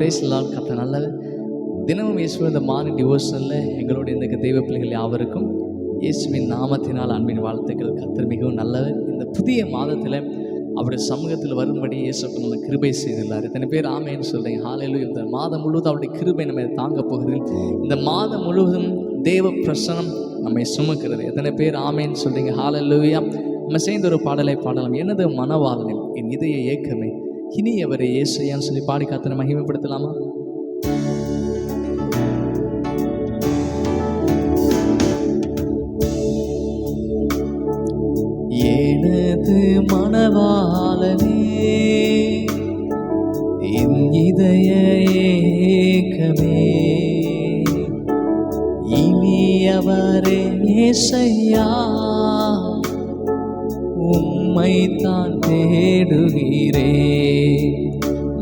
பிரேஸ்லால் கத்த நல்ல தினமும் இயேசுவின் இந்த மார்னிங் டிவோஷனில் எங்களுடைய இந்த தெய்வ பிள்ளைகள் யாவருக்கும் இயேசுவின் நாமத்தினால் அன்பின் வாழ்த்துக்கள். கத்தர் மிகவும் நல்லவர். இந்த புதிய மாதத்தில் அவருடைய சமூகத்தில் வரும்படி இயேசுக்கு நம்ம கிருபை செய்துள்ளார். இத்தனை பேர் ஆமைன்னு சொல்கிறீங்க ஹாலையிலும் இந்த மாதம் முழுவதும் அவருடைய கிருபை நம்ம தாங்க போகிறது. இந்த மாதம் முழுவதும் தேவ பிரசனம் நம்மை சுமக்கிறது. எத்தனை பேர் ஆமைன்னு சொல்கிறீங்க ஹாலல்லூயா நம்ம சேர்ந்த ஒரு பாடலை பாடலாம். எனது மனவாதனை என் இதய ஏக்கமே இனி அவரை ஏசையான்னு சொல்லி பாடி காத்தனை மகிமைப்படுத்தலாமா? எனது மனவாளனே என் இதய ஏக்கமே இனியவரே ஏசையா உம்மை தான் தேடுகிறே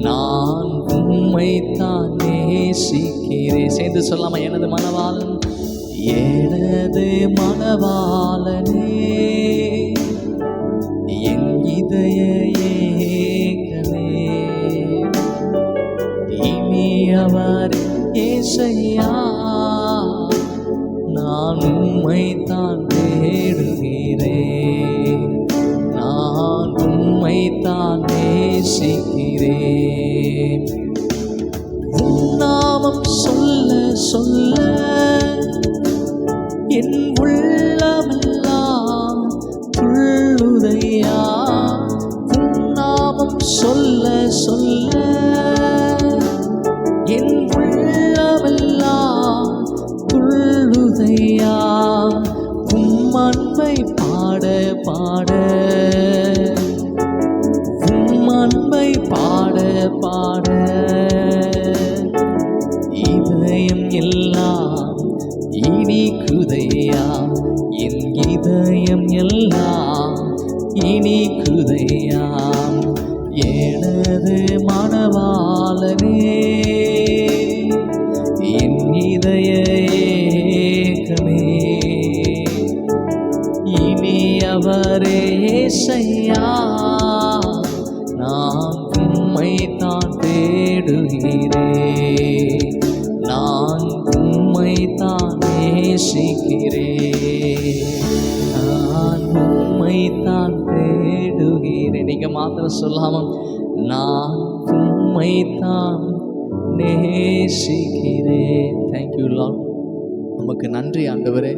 நான் உம்மை தான் நேசிக்கிறேன் சேர்ந்து சொல்லாம எனது மனவாளன் எனது மனவாளனே என் இதய ஏகமே இனி அவர் ஏசையா நான் உம்மை தான் நேசிக்கிறேன். நாமம் சொல்ல சொல்ல என் உள்ளமெல்லாம் துள்ளுதையா? நாமம் சொல்ல சொல்ல இனி குதையாம் எனது மனவாளனே என் இதய ஏக்கமே. இனி அவரே செய்யா நான் உம்மை தான் தேடுகிறேன். மாத்திரம் சொல்லாம நான் உண்மை தான் நேசிக்கிறேன் தேங்க்யூ லால் நமக்கு நன்றி ஆண்டவரே.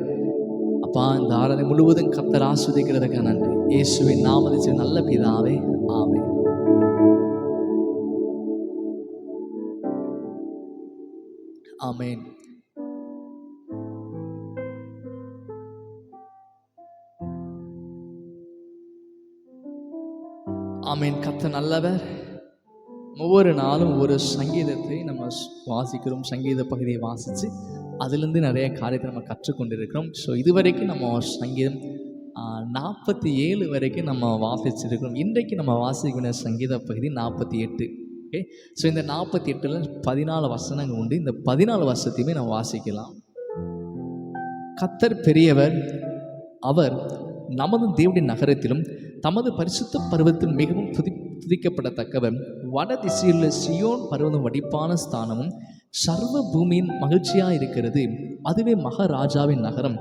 அப்பா இந்த ஆராதனை முழுவதும் கத்தர் ஆஸ்வதிக்கிறதுக்கு நன்றி. இயேசுவின் நாமதிச்சு நல்ல பிதாவே ஆமே ஆமேன். ஆமீன். கத்த நல்லவர். ஒவ்வொரு நாளும் ஒவ்வொரு சங்கீதத்தை நம்ம வாசிக்கிறோம். சங்கீத பகுதியை வாசித்து அதுலேருந்து நிறைய காரியத்தை நம்ம கற்றுக்கொண்டிருக்கிறோம். ஸோ இதுவரைக்கும் நம்ம சங்கீதம் நாற்பத்தி ஏழு வரைக்கும் நம்ம வாசிச்சிருக்கிறோம். இன்றைக்கு நம்ம வாசிக்கிற சங்கீத பகுதி நாற்பத்தி எட்டு ஓகே ஸோ இந்த நாற்பத்தி எட்டில் பதினாலு வசனங்கள் உண்டு. இந்த பதினாலு வருஷத்தையுமே நம்ம வாசிக்கலாம். கத்தர் பெரியவர் அவர் நமது தேவடைய நகரத்திலும் தமது பரிசுத்த பருவத்தில் மிகவும் துதி துதிக்கப்படத்தக்கவர் வட சியோன் பருவதும் வடிப்பான ஸ்தானமும் சர்வ பூமியின் மகிழ்ச்சியாக இருக்கிறது அதுவே மகாராஜாவின் நகரம்.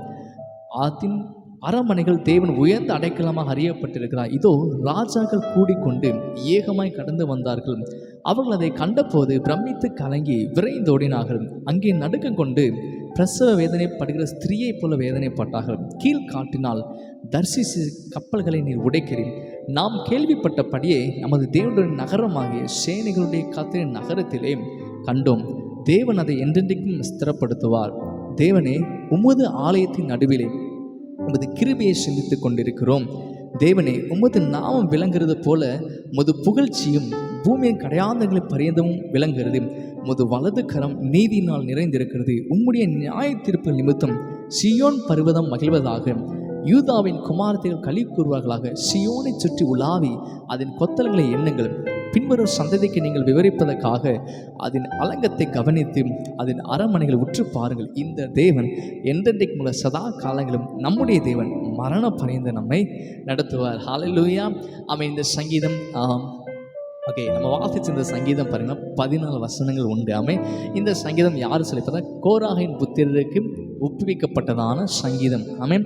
ஆத்தின் அரண்மனைகள் தேவன் உயர்ந்த அடைக்கலமாக அறியப்பட்டிருக்கிறார். இதோ ராஜாக்கள் கூடிக்கொண்டு ஏகமாய் கடந்து வந்தார்கள். அவர்கள் அதை கண்டபோது பிரமித்து கலங்கி விரைந்தோடினார்கள் அங்கே நடுக்கம் கொண்டு பிரசவ வேதனைப்படுகிற ஸ்திரீயைப் போல வேதனைப்பட்டார்கள். கீழ் காட்டினால் தர்சிசி கப்பல்களை நீர் உடைக்கிறேன். நாம் கேள்விப்பட்டபடியே நமது தேவனுடைய நகரமாகிய சேனைகளுடைய கத்திரின் நகரத்திலே கண்டோம். தேவன் அதை என்றென்றைக்கும் ஸ்திரப்படுத்துவார். தேவனே உமது ஆலயத்தின் நடுவிலே உமது கிருபையை சிந்தித்துக் கொண்டிருக்கிறோம். தேவனே உமது நாமம் விளங்குறது போல முது புகழ்ச்சியும் பூமியின் கடையாந்தங்களை பரியந்தமும் விளங்குகிறது. முது வலது கரம் நீதியினால் நிறைந்திருக்கிறது. உம்முடைய நியாய தீர்ப்பு நிமித்தம் சியோன் பருவதம் மகிழ்வதாக யூதாவின் குமாரத்தைகள் களி கூறுவார்களாக. சியோனை சுற்றி உலாவி அதன் கொத்தல்களை எண்ணுங்கள். பின்வரும் சந்ததிக்கு நீங்கள் விவரிப்பதற்காக அதன் அலங்கத்தை கவனித்து அதன் அரமனைகளை உற்று பாருங்கள். இந்த தேவன் என்றென்றைக்கு உள்ள சதா காலங்களும் நம்முடைய தேவன் மரண பணிந்து நம்மை நடத்துவார். ஹாலலூயா அவன் இந்த சங்கீதம் ஆம், ஓகே நம்ம வாசிச்ச இந்த சங்கீதம் பாருங்க. பதினாலு வசனங்கள் உண்டு. ஆமே. இந்த சங்கீதம் யார் சொல்லி பார்த்தா கோராகின் புத்திரருக்கு ஒப்புவிக்கப்பட்டதான சங்கீதம். ஆமே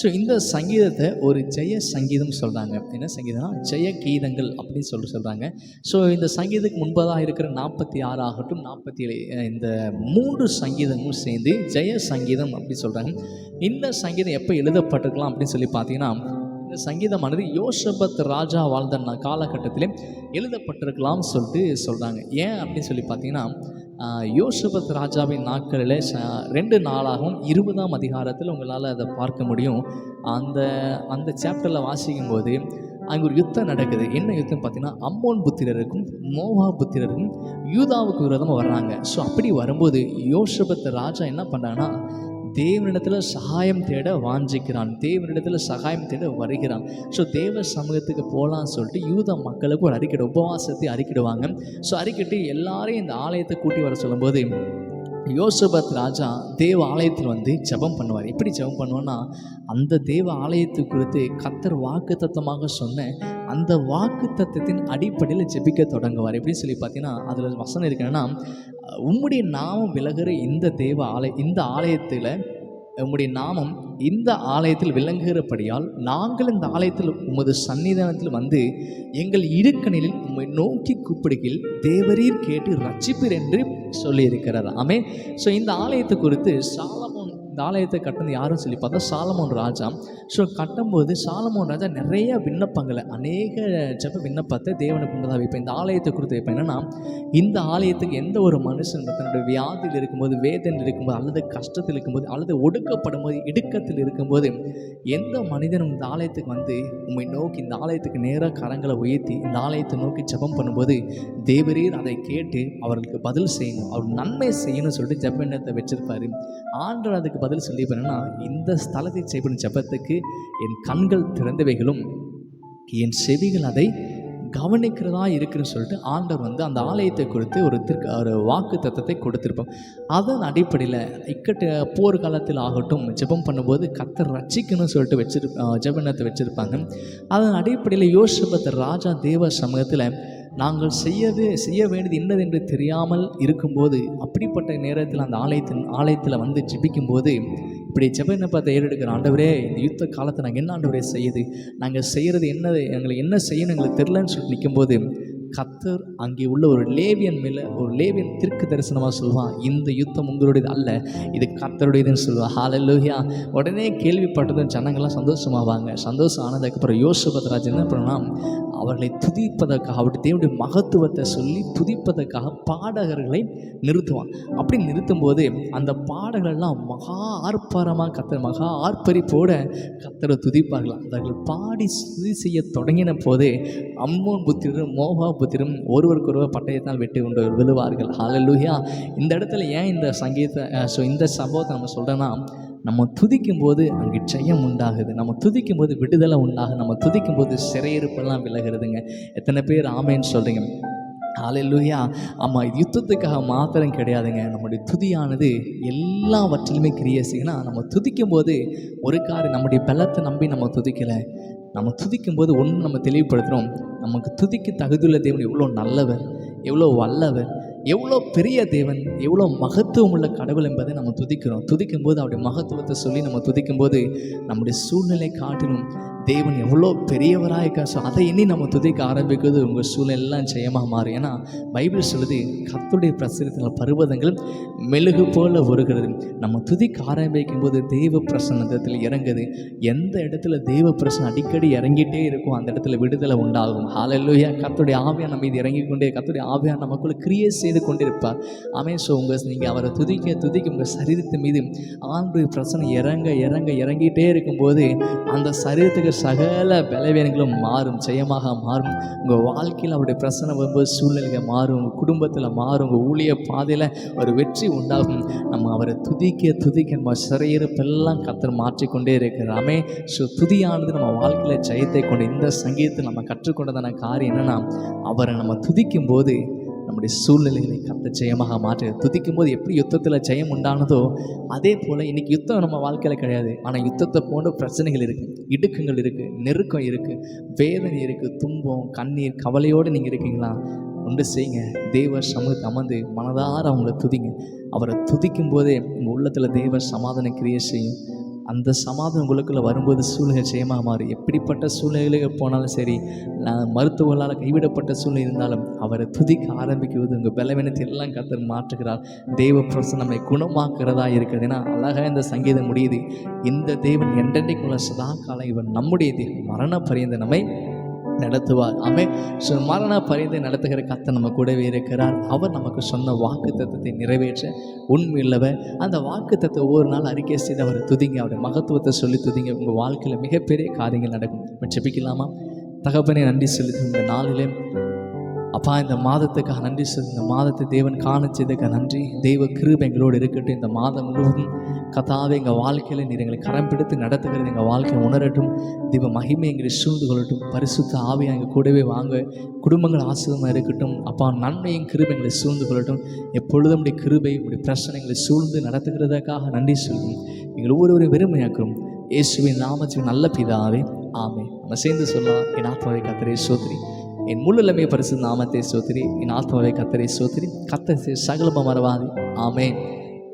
ஸோ இந்த சங்கீதத்தை ஒரு ஜெய சங்கீதம் சொல்கிறாங்க என்ன சங்கீதம்னா ஜெய கீதங்கள் அப்படின்னு சொல்லி சொல்கிறாங்க ஸோ இந்த சங்கீதத்துக்கு முன்பதாக இருக்கிற நாற்பத்தி ஆறு ஆகட்டும் நாற்பத்தி ஏழு இந்த மூன்று சங்கீதமும் சேர்ந்து ஜெய சங்கீதம் அப்படின்னு சொல்கிறாங்க இந்த சங்கீதம் எப்போ எழுதப்பட்டிருக்கலாம் அப்படின்னு சொல்லி பார்த்தீங்கன்னா இந்த சங்கீதமானது யோசபத் ராஜா வாழ்ந்த காலகட்டத்திலே எழுதப்பட்டிருக்கலாம்னு சொல்லிட்டு சொல்கிறாங்க ஏன் அப்படின்னு சொல்லி பார்த்தீங்கன்னா யோசபத் ராஜாவின் நாட்களில் ரெண்டு நாளாகவும் இருபதாம் அதிகாரத்தில் உங்களால் அதை பார்க்க முடியும். அந்த அந்த சாப்டரில் வாசிக்கும் போது அங்கே ஒரு யுத்தம் நடக்குது. என்ன யுத்தம் பார்த்தீங்கன்னா அம்மோன் புத்திரருக்கும் மோவா புத்திரருக்கும் யூதாவுக்கு விரோதமாக வர்றாங்க. ஸோ அப்படி வரும்போது யோசபத் ராஜா என்ன பண்ணாங்கன்னா தேவனிடத்தில் சகாயம் தேட வாஞ்சிக்கிறான். தேவனிடத்தில் சகாயம் தேட வருகிறான். ஸோ தேவ சமூகத்துக்கு போகலான்னு சொல்லிட்டு யூத மக்களுக்கு ஒரு அறிக்கை உபவாசத்தை அறிக்கிடுவாங்க. ஸோ அறிக்கிட்டு எல்லாரையும் இந்த ஆலயத்தை கூட்டி வர சொல்லும்போது யோசபத் ராஜா தேவ ஆலயத்தில் வந்து ஜெபம் பண்ணுவார். எப்படி ஜெபம் பண்ணுவோன்னா அந்த தேவ ஆலயத்து குறித்து கத்தர் வாக்கு தத்தமாக சொன்ன அந்த வாக்கு தத்தத்தின் அடிப்படையில் ஜெபிக்க தொடங்குவார். எப்படின்னு சொல்லி பார்த்தீங்கன்னா அதில் வசனம் இருக்குன்னா உம்முடைய நாமம் விலகிற இந்த தேவ ஆலய இந்த ஆலயத்தில் உம்முடைய நாமம் இந்த ஆலயத்தில் விளங்குகிறபடியால் நாங்கள் இந்த ஆலயத்தில் உமது சன்னிதானத்தில் வந்து எங்கள் இடுக்கணிலில் உம்மை நோக்கி கூப்பிடுகையில் தேவரீர் கேட்டு ரட்சிப்பீர் என்று சொல்லியிருக்கிறார். ஆமே ஸோ இந்த ஆலயத்தை குறித்து சாலம் இந்த ஆலயத்தை கட்டினது யாரும் சொல்லி பார்த்தா சாலமோன் ராஜா. ஸோ கட்டும்போது சாலமோன் ராஜா நிறைய விண்ணப்பங்களை அநேக ஜப விண்ணப்பத்தை தேவனுக்கு முன்பதாக வைப்பேன். இந்த ஆலயத்தை குறித்து வைப்பேன். என்னென்னா இந்த ஆலயத்துக்கு எந்த ஒரு மனுஷன் தன்னுடைய வியாதியில் இருக்கும்போது வேதனையில் இருக்கும்போது அல்லது கஷ்டத்தில் இருக்கும்போது அல்லது ஒடுக்கப்படும் போது இடுக்கத்தில் இருக்கும்போது எந்த மனிதனும் இந்த ஆலயத்துக்கு வந்து உம்மை நோக்கி இந்த ஆலயத்துக்கு நேராக கரங்களை உயர்த்தி இந்த ஆலயத்தை நோக்கி ஜெபம் பண்ணும்போது தேவரீர் அதை கேட்டு அவர்களுக்கு பதில் செய்யணும். அவர் நன்மை செய்யணும்னு சொல்லிட்டு ஜெப எண்ணத்தை வச்சிருப்பாரு. ஆண்டவர் அதுக்கு பதில் சொல்லி என்னன்னா இந்த ஸ்தலத்தை செய்யப்படும் ஜெபத்துக்கு என் கண்கள் திறந்தவைகளும் என் செவிகள் அதை கவனிக்கிறதா இருக்குன்னு சொல்லிட்டு ஆண்டவர் வந்து அந்த ஆலயத்தை குறித்து ஒரு திருக்கு ஒரு வாக்கு தத்துவத்தை கொடுத்துருப்போம் அதன் அடிப்படையில் இக்கட்டு போர் காலத்தில் ஆகட்டும் ஜெபம் பண்ணும்போது கத்தர் ரட்சிக்கணும்னு சொல்லிட்டு வச்சிரு ஜெபனத்தை வச்சுருப்பாங்க. அதன் அடிப்படையில் யோசிப்பத்த ராஜா தேவ சமூகத்தில் நாங்கள் செய்யவே செய்ய வேண்டியது என்னது என்று தெரியாமல் இருக்கும்போது அப்படிப்பட்ட நேரத்தில் அந்த ஆலயத்தின் ஆலயத்தில் வந்து ஜெபிக்கும்போது இப்படி ஜெபனப்பத்தை ஏறெடுக்கிற ஆண்டவரே இந்த யுத்த காலத்தை நாங்கள் என்ன ஆண்டவரே செய்யுது. நாங்கள் செய்கிறது என்னது எங்களுக்கு என்ன செய்யணும் எங்களுக்கு தெரிலன்னு சொல்லிட்டு நிற்கும்போது கத்தர் அங்கே உள்ள ஒரு லேவியன் மேலே ஒரு லேவியன் திருக்கு தரிசனமாக சொல்லுவான் இந்த யுத்தம் உங்களுடையது அல்ல இது கத்தருடையதுன்னு சொல்லுவான். ஹalleluya உடனே கேள்விப்பட்டதும் ஜனங்கள்லாம் சந்தோஷமாவாங்க. சந்தோஷம் ஆனதுக்கப்புறம் யோசபத்ராஜ் என்ன பண்ணலாம் அவர்களை துதிப்பதற்காக அவருடைய தேவனுடைய மகத்துவத்தை சொல்லி துதிப்பதற்காக பாடகர்களை நிறுத்துவான். அப்படி நிறுத்தும் போது அந்த பாடல்கள்லாம் மகா ஆர்ப்பாரமாக கத்தர் மகா ஆர்ப்பரிப்போட கத்தரை துதிப்பார்களாம். அவர்கள் பாடி துதி செய்ய தொடங்கின போதே அம்மோன் புத்திரரும் மோகா புத்திரும் ஒருவருக்கொருவர் பட்டயத்தால் வெட்டி கொண்டு விழுவார்கள். லூஹியா இந்த இடத்துல ஏன் இந்த சங்கீத ஸோ இந்த சம்பவத்தை நம்ம சொல்கிறேன்னா நம்ம துதிக்கும் போது அங்கே ஜெயம் உண்டாகுது. நம்ம துதிக்கும் போது விடுதலை உண்டாகுது. நம்ம துதிக்கும் போது சிறையிருப்பெல்லாம் விலகிறதுங்க. எத்தனை பேர் ஆமேன்னு சொல்கிறீங்க ஹalleluya. ஆமாம் இது யுத்தத்துக்காக மாத்திரம் கிடையாதுங்க. நம்முடைய துதியானது எல்லாவற்றிலுமே கிரியை செய்யணும் நம்ம துதிக்கும் போது ஒரு காரியம் நம்முடைய பலத்தை நம்பி நம்ம துதிக்கலை. நம்ம துதிக்கும் போது ஒன்று நம்ம தெளிவுபடுத்துகிறோம் நமக்கு துதிக்கு தகுதியுள்ள தேவன் எவ்வளோ நல்லவர் எவ்வளோ வல்லவர் எவ்வளோ பெரிய தேவன் எவ்வளோ மகத்துவம் உள்ள கடவுள் என்பதை நம்ம துதிக்கிறோம். துதிக்கும் போது அவருடைய மகத்துவத்தை சொல்லி நம்ம துதிக்கும் போது நம்முடைய சூழ்நிலை காட்டிலும் தேவன் எவ்வளோ பெரியவராக இருக்கா ஸோ அதை எண்ணி நம்ம துதிக்க ஆரம்பிக்கிறது உங்கள் சூழ்நிலாம் ஜெயமாக மாறும். ஏன்னா பைபிள் சொல்லுது கத்துடைய பிரசனத்தில் பருவதங்கள் மெழுகு போல வருகிறது நம்ம துதிக்க ஆரம்பிக்கும் போது தெய்வ பிரசன்னத்தில் இறங்குது. எந்த இடத்துல தெய்வ பிரசனம் அடிக்கடி இறங்கிட்டே இருக்கும் அந்த இடத்துல விடுதலை உண்டாகும். ஹாலல்லூயா கத்துடைய ஆவியார் நம்ம இது இறங்கி கொண்டே கத்துடைய ஆவியார் நமக்குள்ள கிரியேட் செய்து கொண்டிருப்பார். அமே ஸோ உங்கள் நீங்கள் அவரை துதிக்க துதிக்க உங்கள் சரீரத்தின் மீது ஆண்டு பிரசனம் இறங்க இறங்க இறங்கிட்டே இருக்கும்போது அந்த சரீரத்துக்கு சகல பலவீனங்களும் மாறும் ஜெயமாக மாறும். உங்கள் வாழ்க்கையில் அவருடைய பிரசனம் வரும்போது சூழ்நிலைகள் மாறும் உங்கள் குடும்பத்தில் மாறும் உங்கள் ஊழிய பாதையில் ஒரு வெற்றி உண்டாகும். நம்ம அவரை துதிக்க துதிக்க நம்ம சிறையிருப்பெல்லாம் கத்தர் மாற்றிக்கொண்டே இருக்கிறாமே ஸோ துதியானது நம்ம வாழ்க்கையில் ஜெயத்தை கொண்டு இந்த சங்கீதத்தை நம்ம கற்றுக்கொண்டதான காரியம் என்னென்னா அவரை நம்ம துதிக்கும் போது நம்முடைய சூழ்நிலைகளை கத்த ஜெயமாக மாற்று துதிக்கும் போது எப்படி யுத்தத்தில் ஜெயம் உண்டானதோ அதே போல் இன்னைக்கு யுத்தம் நம்ம வாழ்க்கையில் கிடையாது. ஆனால் யுத்தத்தை போன்ற பிரச்சனைகள் இருக்குது இடுக்கங்கள் இருக்குது நெருக்கம் இருக்குது வேதனை இருக்குது துன்பம் கண்ணீர் கவலையோடு நீங்கள் இருக்கீங்களா? ஒன்று செய்யுங்க. தேவ சமூகத்தை அமர்ந்து மனதார அவங்கள துதிங்க. அவரை துதிக்கும் போதே உங்கள் உள்ளத்தில் தேவ சமாதான கிரியை செய்யும். அந்த சமாதானம் உங்களுக்குள்ள வரும்போது சூழ்நிலை ஜெயமாக மாறும். எப்படிப்பட்ட சூழ்நிலைகளுக்கு போனாலும் சரி நான் மருத்துவர்களால் கைவிடப்பட்ட சூழ்நிலை இருந்தாலும் அவரை துதிக்க ஆரம்பிக்குவது உங்கள் பலவீனத்தை எல்லாம் கத்தர் மாற்றுகிறார். தெய்வ பிரசனம் நம்மை குணமாக்குறதா இருக்கிறது. ஏன்னா அழகாக இந்த சங்கீதம் முடியுது. இந்த தேவன் என்றென்றைக்குள்ள சதா காலம் இவன் நம்முடைய தேவன். மரண பரியந்த நம்மை நடத்துவார். ஆமே ஸோ மரண பரிந்து நடத்துகிற கத்தை நம்ம கூடவே இருக்கிறார். அவர் நமக்கு சொன்ன வாக்கு தத்துவத்தை நிறைவேற்ற உண்மையில்லவர் அந்த வாக்கு தத்துவத்தை ஒவ்வொரு நாள் அறிக்கை செய்து அவரை துதிங்க. அவருடைய மகத்துவத்தை சொல்லி துதிங்க. உங்கள் வாழ்க்கையில் மிகப்பெரிய காரியங்கள் நடக்கும். நம்ம ஜெபிக்கலாமா? தகப்பனே நன்றி செலுத்தும் இந்த நாளிலே அப்பா இந்த மாதத்துக்காக நன்றி சொல்லி இந்த மாதத்தை தேவன் காணிச்சதுக்காக நன்றி. தெய்வ கிருபை எங்களோடு இருக்கட்டும். இந்த மாதம் முழுவதும் கதாவே எங்கள் வாழ்க்கையில் நீர் எங்களை கரம் பிடித்து நடத்துகிறது எங்கள் வாழ்க்கையை உணரட்டும். தெய்வ மகிமை எங்களை சூழ்ந்து கொள்ளட்டும். பரிசுத்த ஆவியை எங்கள் கூடவே வாங்க. குடும்பங்கள் ஆசிரியமாக இருக்கட்டும். அப்பா நன்மையும் கிருபை எங்களை சூழ்ந்து கொள்ளட்டும். எப்பொழுதும் உடைய கிருபை உடைய பிரச்சனைகளை சூழ்ந்து நடத்துகிறதுக்காக நன்றி சொல்லும் எங்கள் ஒவ்வொருவரையும் வெறுமையாக்கும் இயேசுவின் நாமத்தின் நல்ல பிதாவே. ஆமே நம்ம சேர்ந்து சொல்லலாம் என் ஆத்மாவை கத்தரை சோத்ரி. என் முள்ளுலமே பரிசு நாமத்தை சோத்திரி என் ஆத்மாவை கத்தரை சோத்திரி கத்த சகலபமரவாதி ஆமே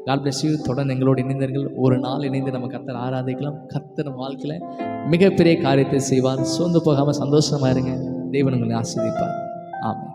காட் பிளஸ் யூ தொடர்ந்து எங்களோடு இணைந்தர்கள். ஒரு நாள் இணைந்து நம்ம கத்தர் ஆராதிக்கலாம். கத்தர் நம்ம வாழ்க்கையில் மிகப்பெரிய காரியத்தை செய்வார். சோர்ந்து போகாமல் சந்தோஷமா இருங்க. தேவன் உங்களை ஆஸ்வதிப்பார் ஆமே